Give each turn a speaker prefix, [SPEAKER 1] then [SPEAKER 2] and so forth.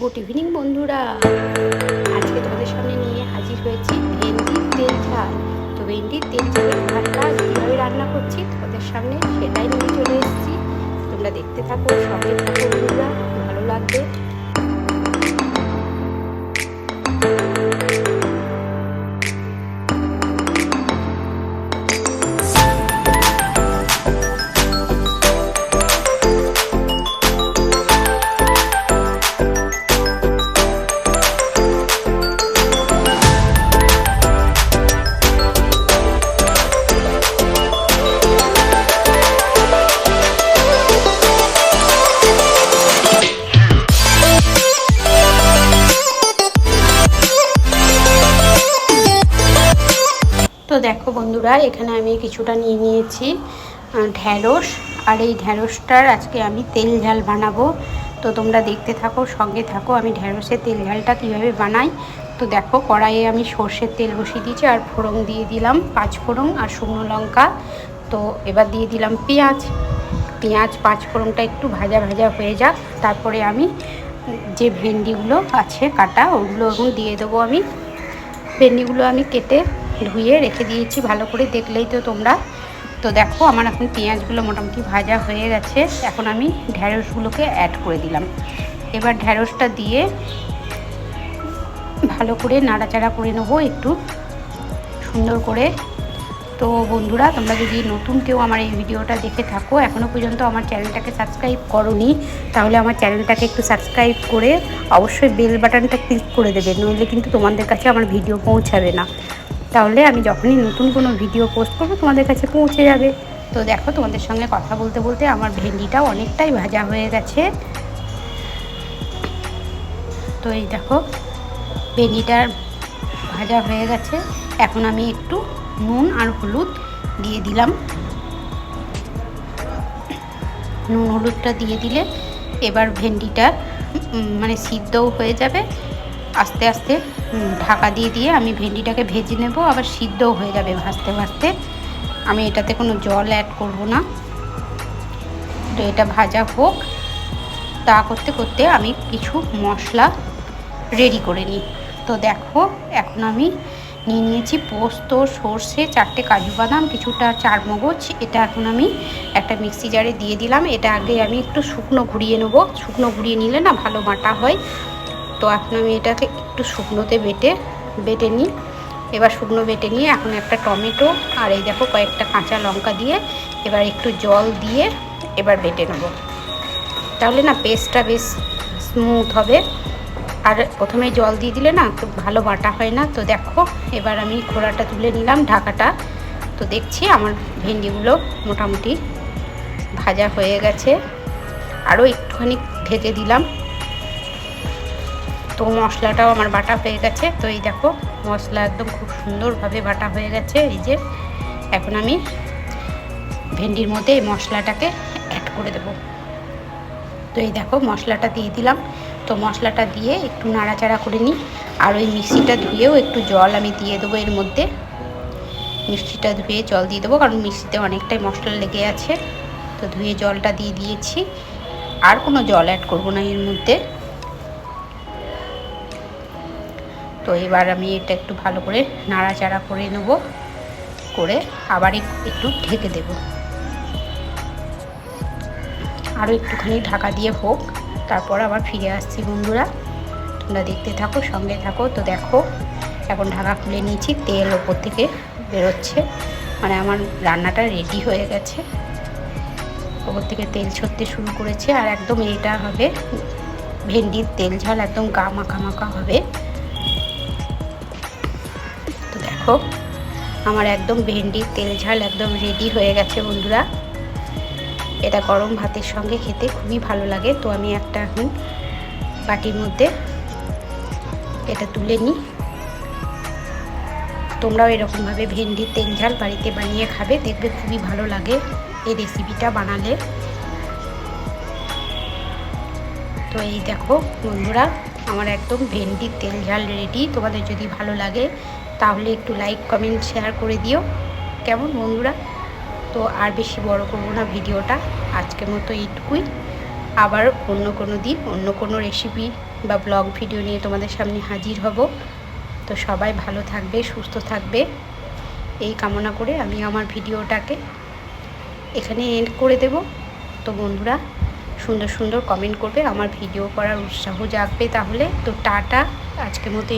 [SPEAKER 1] Good evening বন্ধুরা। আজকে তোমাদের সামনে নিয়ে হাজির হয়েছি ভেন্ডির তেল ঝাল। তো ভেন্ডির তেল ঝালের ভাতটা কীভাবে রান্না করছি তোমাদের সামনে সেটাই নিয়ে চলে এসেছি। তোমরা দেখতে থাকো, সঙ্গে থাকো বন্ধুরা, ভালো লাগবে। তো দেখো বন্ধুরা, এখানে আমি কিছুটা নিয়ে নিয়েছি ঢ্যাঁড়স। আর এই ঢ্যাঁড়সটার আজকে আমি তেল ঝাল বানাবো। তো তোমরা দেখতে থাকো, সঙ্গে থাকো আমি ঢ্যাঁড়সের তেল ঝালটা কীভাবে বানাই। তো দেখো, কড়াইয়ে আমি সর্ষের তেল বসিয়ে দিয়েছি আর ফোড়ন দিয়ে দিলাম পাঁচ ফোড়ন আর শুকনো লঙ্কা। তো এবার দিয়ে দিলাম পেঁয়াজ। পেঁয়াজ পাঁচ ফোড়নটা একটু ভাজা ভাজা হয়ে যাক। তারপরে আমি যে ভেন্ডিগুলো আছে কাটা, ওগুলো এখন দিয়ে দেবো আমি। ভেন্ডিগুলো আমি কেটে ধুয়ে রেখে দিয়েছি, ভালো করে দেখলেই তো তোমরা। তো দেখো, আমার এখন পেঁয়াজগুলো মোটামুটি ভাজা হয়ে গেছে। এখন আমি ঢ্যাঁড়সগুলোকে অ্যাড করে দিলাম। এবার ঢ্যাঁড়সটা দিয়ে ভালো করে নাড়াচাড়া করে নেব একটু। সুন্দর করে। তো বন্ধুরা, তোমরা যদি নতুন কেউ আমার এই ভিডিওটা দেখে থাকো এখনও পর্যন্ত আমার চ্যানেলটাকে সাবস্ক্রাইব করনি, তাহলে আমার চ্যানেলটাকে একটু সাবস্ক্রাইব করে অবশ্যই বেল বাটনটা ক্লিক করে দেবে, নইলে কিন্তু তোমাদের কাছে আমার ভিডিও পৌঁছাবে না। তাহলে আমি যখনই নতুন কোনো ভিডিও পোস্ট করব, তোমাদের কাছে পৌঁছে যাবে। তো দেখো, তোমাদের সঙ্গে কথা বলতে বলতে আমার ভেন্ডিটা অনেকটাই ভাজা হয়ে গেছে। তো এই দেখো, ভেন্ডিটার ভাজা হয়ে গেছে। এখন আমি একটু নুন আর হলুদ দিয়ে দিলাম। নুন হলুদটা দিয়ে দিলে এবার ভেন্ডিটা মানে সিদ্ধও হয়ে যাবে। আস্তে আস্তে ঢাকা দিয়ে দিয়ে আমি ভেন্ডিটাকে ভেজে নেব। আবার সিদ্ধও হয়ে যাবে ভাজতে ভাজতে। আমি এটাতে কোনো জল অ্যাড করব না। তো এটা ভাজা হোক। তা করতে করতে আমি কিছু মশলা রেডি করে নিই। তো দেখো, এখন আমি নিয়ে নিয়েছি পোস্ত, সর্ষে, চারটে কাজু বাদাম, কিছুটা চারমগজ। এটা এখন আমি একটা মিক্সি জারে দিয়ে দিলাম। এটা আগে আমি একটু শুকনো ঘুরিয়ে নেব। শুকনো ঘুরিয়ে নিলে না ভালো বাটা হয়। তো এখন আমি এটাকে একটু শুকনোতে বেটে বেটে নিই। এবার শুকনো বেটে নিয়ে এখন একটা টমেটো আর এই দেখো কয়েকটা কাঁচা লঙ্কা দিয়ে এবার একটু জল দিয়ে এবার বেটে নেব। তাহলে না পেস্টটা বেশ স্মুথ হবে। আর প্রথমে জল দিয়ে দিলে না তো ভালো বাটা হয় না। তো দেখো, এবার আমি খোড়াটা তুলে নিলাম ঢাকাটা। তো দেখছি আমার ভেন্ডিগুলো মোটামুটি ভাজা হয়ে গেছে। আরও একটুখানি ঢেকে দিলাম। তো মশলাটাও আমার বাটা হয়ে গেছে। তো এই দেখো, মশলা একদম খুব সুন্দরভাবে বাটা হয়ে গেছে। এই যে, এখন আমি ভেন্ডির মধ্যে এই মশলাটাকে অ্যাড করে দেবো। তো এই দেখো, মশলাটা দিয়ে দিলাম। তো মশলাটা দিয়ে একটু নাড়াচাড়া করে নিই। আর ওই মিক্সিটা ধুয়েও একটু জল আমি দিয়ে দেবো এর মধ্যে। মিক্সিটা ধুয়ে জল দিয়ে দেবো, কারণ মিক্সিতে অনেকটাই মশলা লেগে আছে। তো ধুয়ে জলটা দিয়ে দিয়েছি। আর কোনো জল অ্যাড করব না এর মধ্যে। তো এবার আমি এটা একটু ভালো করে নাড়াচাড়া করে নেব, করে আবার একটু ঢেকে দেবো। আরও একটুখানি ঢাকা দিয়ে হোক, তারপর আবার ফিরে আসছি বন্ধুরা। তোমরা দেখতে থাকো, সঙ্গে থাকো। তো দেখো, এখন ঢাকা খুলে নিয়েছি, তেল ওপর থেকে বেরোচ্ছে। মানে আমার রান্নাটা রেডি হয়ে গেছে। ওপর থেকে তেল ছড়তে শুরু করেছে, আর একদম এটা হবে ভেন্ডির তেল ঝাল, একদম গা মাখা মাখা হবে। দেখো, আমার একদম ভেন্ডির তেল ঝাল একদম রেডি হয়ে গেছে বন্ধুরা। এটা গরম ভাতের সঙ্গে খেতে খুবই ভালো লাগে, তো আমি একটা এখন বাটির মধ্যে এটা তুলে নিই। তোমরাও এরকমভাবে ভেন্ডির তেল ঝাল বাড়িতে বানিয়ে খাবে, দেখবে খুবই ভালো লাগে এই রেসিপিটা বানালে। তো এই দেখো বন্ধুরা, আমার একদম ভেন্ডির তেল ঝাল রেডি তোমাদের যদি ভালো লাগে তাহলে একটু লাইক কমেন্ট শেয়ার করে দিও। কেমন বন্ধুরা? তো আর বেশি বড় করব না ভিডিওটা। আজকের মতো এইটুকুই। আবার অন্য কোনো দিন, অন্য কোনো রেসিপি বা ব্লগ ভিডিও নিয়ে তোমাদের সামনে হাজির হব। তো সবাই ভালো থাকবে, সুস্থ থাকবে। এই কামনা করে আমি আমার ভিডিওটাকে এখানে এন্ড করে দেব। তো বন্ধুরা, সুন্দর সুন্দর কমেন্ট করবে। আমার ভিডিও করার উৎসাহ জাগবে তাহলে। তো টাটা, আজকের মতো